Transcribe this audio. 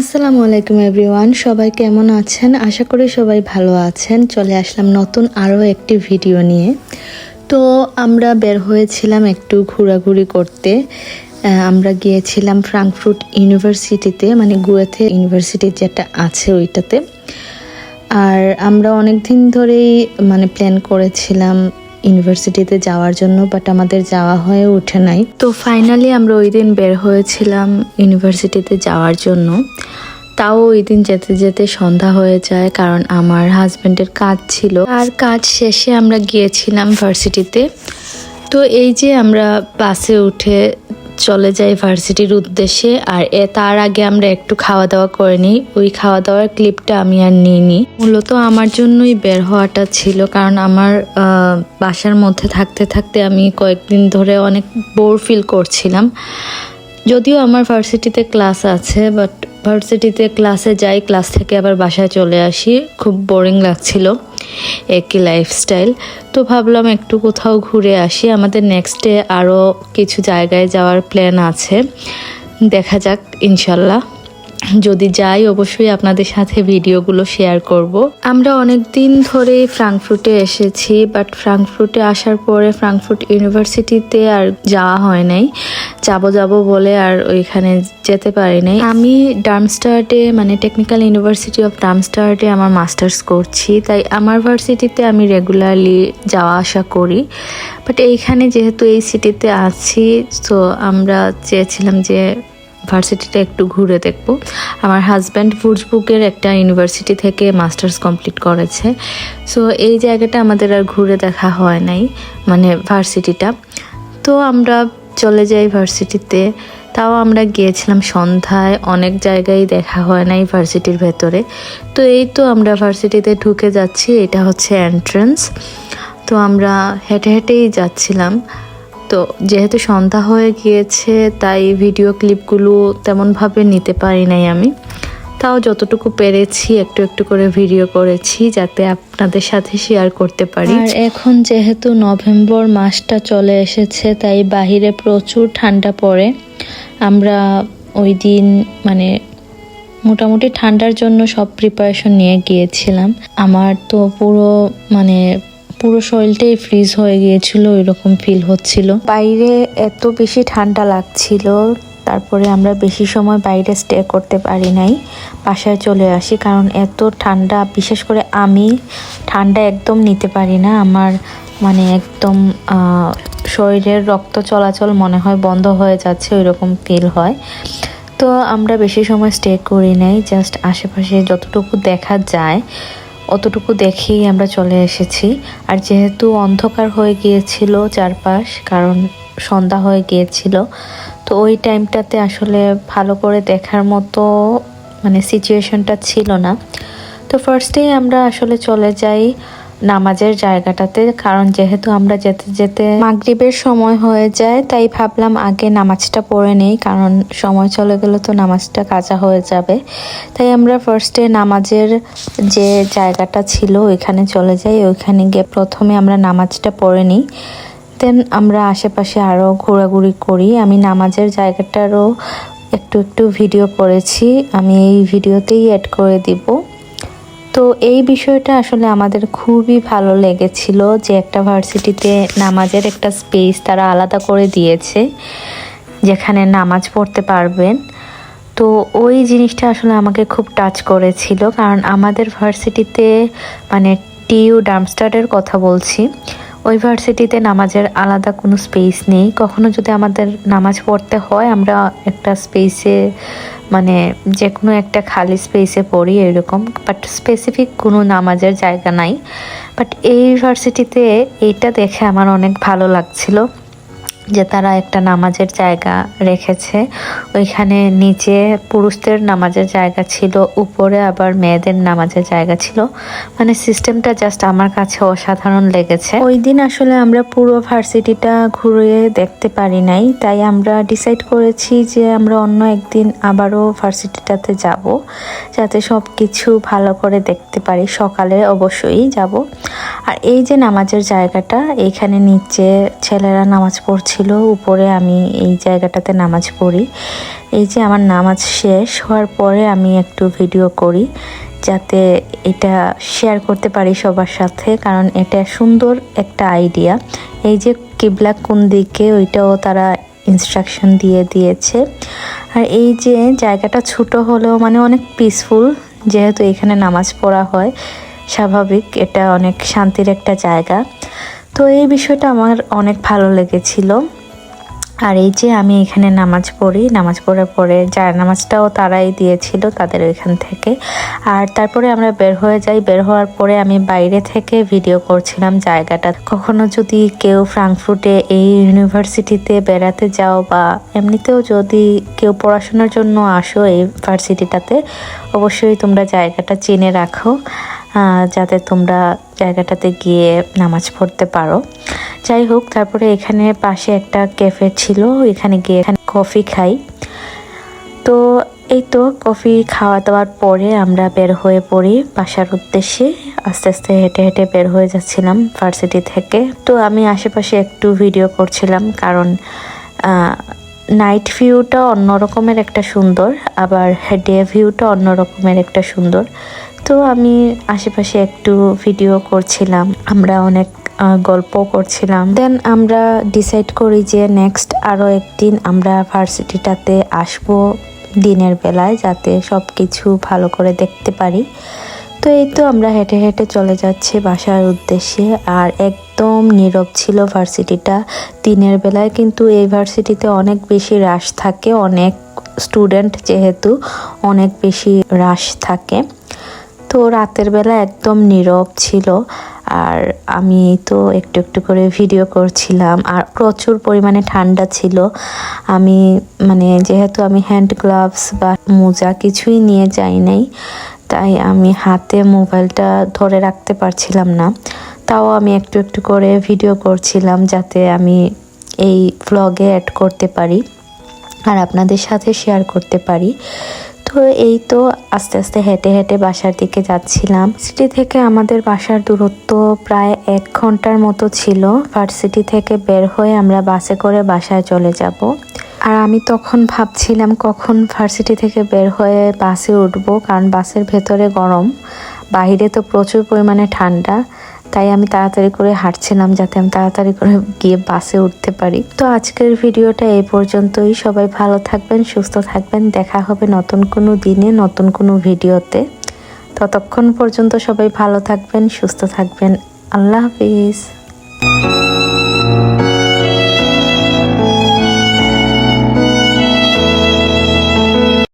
আসসালামু আলাইকুম এভরিওয়ান, সবাই কেমন আছেন? আশা করি সবাই ভালো আছেন। চলে আসলাম নতুন আরও একটি ভিডিও নিয়ে। তো আমরা বের হয়েছিলাম একটু ঘোরাঘুরি করতে। আমরা গিয়েছিলাম ফ্রাঙ্কফুট ইউনিভার্সিটিতে মানে গুয়েথে ইউনিভার্সিটি যেটা আছে ওইটাতে। আর আমরা অনেক দিন ধরেই মানে প্ল্যান করেছিলাম ইউনিভার্সিটিতে যাওয়ার জন্য বাট আমাদের যাওয়া হয়ে ওঠে নাই। তো ফাইনালি আমরা ওই দিন বের হয়েছিলাম ইউনিভার্সিটিতে যাওয়ার জন্য। তাও ওই দিন যেতে যেতে সন্ধ্যা হয়ে যায়, কারণ আমার হাজব্যান্ডের কাজ ছিল। আর কাজ শেষে আমরা গিয়েছিলাম ভার্সিটিতে। তো এই যে আমরা বাসে উঠে চলে যাই ভার্সিটির উদ্দেশ্যে, আর এ তার আগে আমরা একটু খাওয়া দাওয়া করে নিই। ওই খাওয়া দাওয়ার ক্লিপটা আমি আর নিইনি। মূলত আমার জন্যই বের হওয়াটা ছিল, কারণ আমার বাসার মধ্যে থাকতে থাকতে আমি কয়েকদিন ধরে অনেক বোর ফিল করছিলাম। যদিও আমার ভার্সিটিতে ক্লাস আছে বাট ভার্সিটিতে ক্লাসে যাই, ক্লাস থেকে আবার বাসায় চলে আসি। খুব বোরিং লাগছিল। একই লাইফস্টাইল তো ভাবলাম একটু কোথাও ঘুরে আসি। আমাদের নেক্সট ডে আরও কিছু জায়গায় যাওয়ার প্ল্যান আছে। দেখা যাক, ইনশাল্লাহ। যদি যাই, অবশ্যই আপনাদের সাথে ভিডিওগুলো শেয়ার করব। আমরা অনেক দিন ধরে ফ্রাঙ্কফুটে এসেছি বাট ফ্রাঙ্কফুটে আসার পরে ফ্রাঙ্কফুট ইউনিভার্সিটিতে আর যাওয়া হয় নাই। যাব যাব বলে আর ওইখানে যেতে পারি নাই। আমি ডার্মস্টার্টে মানে টেকনিক্যাল ইউনিভার্সিটি অফ ডার্মস্টার্টে আমার মাস্টার্স করছি, তাই আমার ভার্সিটিতে আমি রেগুলারলি যাওয়া আসা করি। বাট এইখানে যেহেতু এই সিটিতে আছি তো আমরা চেয়েছিলাম যে ভার্সিটিটা একটু ঘুরে দেখব। আমার হাজব্যান্ড ফুজবুকের একটা ইউনিভার্সিটি থেকে মাস্টার্স কমপ্লিট করেছে। সো এই জায়গাটা আমাদের আর ঘুরে দেখা হয় নাই মানে ভার্সিটিটা। তো আমরা চলে যাই ভার্সিটিতে। তাও আমরা গিয়েছিলাম সন্ধ্যায়, অনেক জায়গায় দেখা হয় নাই ভার্সিটির ভেতরে। তো এই তো আমরা ভার্সিটিতে ঢুকে যাচ্ছি, এটা হচ্ছে এন্ট্রান্স তো আমরা হেঁটে হেঁটেই যাচ্ছিলাম। তো যেহেতু সন্ধ্যা হয়ে গিয়েছে, তাই ভিডিও ক্লিপগুলো তেমনভাবে নিতে পারি নাই আমি। তাও যতটুকু পেরেছি, একটু একটু করে ভিডিও করেছি, যাতে আপনাদের সাথে শেয়ার করতে পারি। আর এখন যেহেতু নভেম্বর মাসটা চলে এসেছে, তাই বাহিরে প্রচুর ঠান্ডা পড়ে। আমরা ওই দিন মানে মোটামুটি ঠান্ডার জন্য সব প্রিপারেশন নিয়ে গিয়েছিলাম। আমার তো পুরো মানে পুরো শরীরটাই ফ্রিজ হয়ে গিয়েছিল, এরকম ফিল হচ্ছিল। বাইরে এত বেশি ঠান্ডা লাগছিল, তারপরে আমরা বেশি সময় বাইরে স্টে করতে পারি নাই, বাসায় চলে আসি, কারণ এত ঠান্ডা, বিশেষ করে আমি ঠান্ডা একদম নিতে পারি না, আমার মানে একদম শরীরের রক্ত চলাচল মনে হয় বন্ধ হয়ে যাচ্ছে ওই রকম ফিল হয়। তো আমরা বেশি সময় স্টে করি নাই জাস্ট আশেপাশে যতটুকু দেখা যায় অতটুকু দেখেই আমরা চলে এসেছি। আর যেহেতু অন্ধকার হয়ে গিয়েছিল চারপাশ, কারণ সন্ধ্যা হয়ে গিয়েছিল, তো ওই টাইমটাতে আসলে ভালো করে দেখার মতো মানে সিচুয়েশনটা ছিল না। তো ফার্স্টেই আমরা আসলে চলে যাই নামাজের জায়গাটাতে, কারণ যেহেতু আমরা যেতে যেতে মাগরিবের সময় হয়ে যায়, তাই ভাবলাম আগে নামাজটা পড়ে নেই, কারণ সময় চলে গেলে তো নামাজটা কাজা হয়ে যাবে। তাই আমরা ফার্স্টে নামাজের যে জায়গাটা ছিল, ওইখানে চলে যাই। ওইখানে গিয়ে প্রথমে আমরা নামাজটা পড়ে নিই। দেন আমরা আশেপাশে আরও ঘোরাঘুরি করি। আমি নামাজের জায়গাটারও একটু একটু ভিডিও করেছি আমি এই ভিডিওতেই অ্যাড করে দিব। তো এই বিষয়টা আসলে আমাদের খুবই ভালো লেগেছিল যে একটা ভার্সিটিতে নামাজের একটা স্পেস তারা আলাদা করে দিয়েছে, যেখানে নামাজ পড়তে পারবেন। তো ওই জিনিসটা আসলে আমাকে খুব টাচ করেছিল, কারণ আমাদের ভার্সিটিতে মানে টিউ ডামস্টারের কথা বলছি। ওই ভার্সিটিতে নামাজের আলাদা কোনো স্পেস নেই। কখনো যদি আমাদের নামাজ পড়তে হয়, আমরা একটা স্পেসে মানে যে কোনো একটা খালি স্পেসে পড়ি এরকম বাট স্পেসিফিক কোনো নামাজের জায়গা নাই। বাট এই ইউনিভার্সিটিতে এইটা দেখে আমার অনেক ভালো লাগছিল। যে তারা একটা নামাজের জায়গা রেখেছে। ওইখানে নিচে পুরুষদের নামাজের জায়গা ছিল, উপরে আবার মেয়েদের নামাজের জায়গা ছিল। মানে সিস্টেমটা জাস্ট আমার কাছে অসাধারণ লেগেছে। ওই দিন আসলে আমরা পুরো ভার্সিটিটা ঘুরে দেখতে পারি নাই, তাই আমরা ডিসাইড করেছি যে আমরা অন্য একদিন আবারও ভার্সিটিটাতে যাব, যাতে সব কিছু ভালো করে দেখতে পারি। সকালে অবশ্যই যাব। আর এই যে নামাজের জায়গাটা এইখানে নিচে ছেলেরা নামাজ পড়ছিল, উপরে আমি এই জায়গাটাতে নামাজ পড়ি। এই যে আমার নামাজ শেষ হওয়ার পরে আমি একটু ভিডিও করি, যাতে এটা শেয়ার করতে পারি সবার সাথে, কারণ এটা সুন্দর একটা আইডিয়া এই যে কিবলা কোন দিকে, ওইটাও তারা ইনস্ট্রাকশন দিয়ে দিয়েছে। আর এই যে জায়গাটা ছোট হলেও মানে অনেক পিসফুল যেহেতু এখানে নামাজ পড়া হয়। স্বাভাবিক, এটা অনেক শান্তির একটা জায়গা। তো এই বিষয়টা আমার অনেক ভালো লেগেছিল। আর এই যে আমি এখানে নামাজ পড়ি, নামাজ পড়ার পরে যার নামাজটাও তারাই দিয়েছিল তাদের ওইখান থেকে। আর তারপরে আমরা বের হয়ে যাই, বের হওয়ার পরে আমি বাইরে থেকে ভিডিও করছিলাম জায়গাটা। কখনো যদি কেউ ফ্রাঙ্কফুটে এই ইউনিভার্সিটিতে বেড়াতে যাও বা এমনিতেও যদি কেউ পড়াশোনার জন্য আসো এই ভার্সিটিটাতে, অবশ্যই তোমরা জায়গাটা চিনে রাখো। যাতে তোমরা জায়গাটাতে গিয়ে নামাজ পড়তে পারো। যাই হোক, তারপরে এখানে পাশে একটা ক্যাফে ছিল, এখানে গিয়ে এখানে কফি খাই। তো এই তো কফি খাওয়া দাওয়ার পরে আমরা বের হয়ে পড়ি বাসার উদ্দেশ্যে। আস্তে আস্তে হেঁটে হেঁটে বের হয়ে যাচ্ছিলাম ভার্সিটি থেকে। তো আমি আশেপাশে একটু ভিডিও করছিলাম কারণ নাইট ভিউটা অন্যরকমের একটা সুন্দর, আবার ডে ভিউটা অন্যরকমের একটা সুন্দর। তো আমি আশেপাশে একটু ভিডিও করছিলাম, আমরা অনেক গল্প করছিলাম। দেন আমরা ডিসাইড করি যে নেক্সট আরও একদিন আমরা ভার্সিটিটাতে আসব দিনের বেলায় যাতে সব কিছু ভালো করে দেখতে পারি। তো এই তো আমরা হেঁটে হেঁটে চলে যাচ্ছি বাসার উদ্দেশ্যে, আর একদম নীরব ছিল ভার্সিটিটা দিনের বেলায়। কিন্তু এই ভার্সিটিতে অনেক বেশি রাশ থাকে, অনেক স্টুডেন্ট যেহেতু অনেক বেশি রাশ থাকে। তো রাতের বেলা একদম নীরব ছিল আর আমি তো একটু একটু করে ভিডিও করছিলাম আর প্রচুর পরিমাণে ঠান্ডা ছিল। আমি মানে যেহেতু আমি হ্যান্ড গ্লাভস বা মোজা কিছুই নিয়ে যাই নাই, তাই আমি হাতে মোবাইলটা ধরে রাখতে পারছিলাম না। তাও আমি একটু একটু করে ভিডিও করছিলাম যাতে আমি এই ভ্লগে অ্যাড করতে পারি আর আপনাদের সাথে শেয়ার করতে পারি। তো এই তো আস্তে আস্তে হেঁটে হেঁটে বাসার দিকে যাচ্ছিলাম। সিটি থেকে আমাদের বাসার দূরত্ব প্রায় এক ঘণ্টার মতো ছিল। ভার্সিটি থেকে বের হয়ে আমরা বাসে করে বাসায় চলে যাব। আর আমি তখন ভাবছিলাম, কখন ভার্সিটি থেকে বের হয়ে বাসে উঠবো? কারণ বাসের ভেতরে গরম। বাহিরে তো প্রচুর পরিমাণে ঠান্ডা। তাই আমি তাড়াতাড়ি করে হাঁটছিলাম যাতে আমি তাড়াতাড়ি করে গিয়ে বাসে উঠতে পারি। তো আজকের ভিডিওটা এই পর্যন্তই। সবাই ভালো থাকবেন, সুস্থ থাকবেন। দেখা হবে নতুন কোনো দিনে, নতুন কোনো ভিডিওতে। ততক্ষণ পর্যন্ত সবাই ভালো থাকবেন, সুস্থ থাকবেন। আল্লাহ হাফিজ।